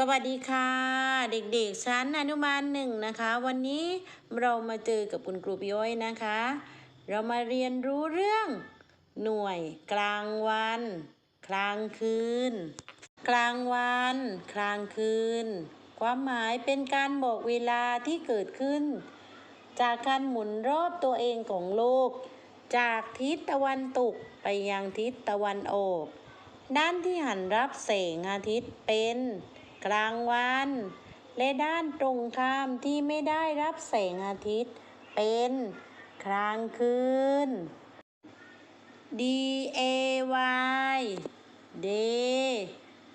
สวัสดีค่ะ เด็กๆชั้นอนุบาลหนึ่งนะคะ วันนี้เรามาเจอกับคุณครูพี่ย้อยนะคะ เรามาเรียนรู้เรื่อง หน่วย กลางวัน กลางคืน กลางวัน กลางคืน ความหมายเป็นการบอกเวลาที่เกิดขึ้น จากการหมุนรอบตัวเองของโลก จากทิศตะวันตกไปยังทิศตะวันออก ด้านที่หันรับแสงอาทิตย์เป็น ลางวัน และด้านตรงข้ามที่ไม่ได้รับแสงอาทิตย์ เป็นกลางคืน D A Y day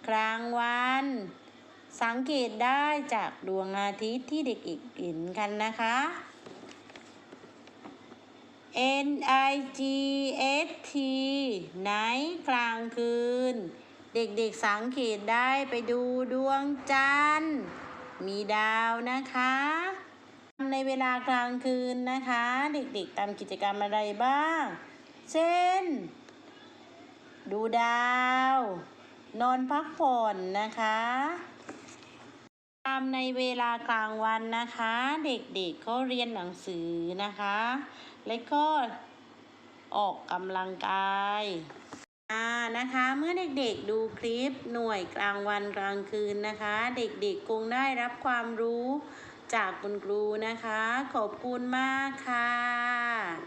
กลางวัน สังเกตได้จากดวงอาทิตย์ที่เด็กๆเห็นกันนะคะ N I G S T ไนกลางคืน เด็กๆสังเกตได้ไปดูดวงจันทร์มีดาวนะคะในเวลากลางคืนนะคะ เด็กๆทำกิจกรรมอะไรบ้าง เช่น ดูดาว นอนพักผ่อนนะคะตามในเวลากลางวันนะคะ เด็กๆเขาเรียนหนังสือนะคะ และก็ออกกำลังกาย นะคะ เมื่อเด็กๆดูคลิปหน่วยกลางวันกลางคืนนะคะ เด็กๆคงได้รับความรู้จากคุณครูนะคะ ขอบคุณมากค่ะ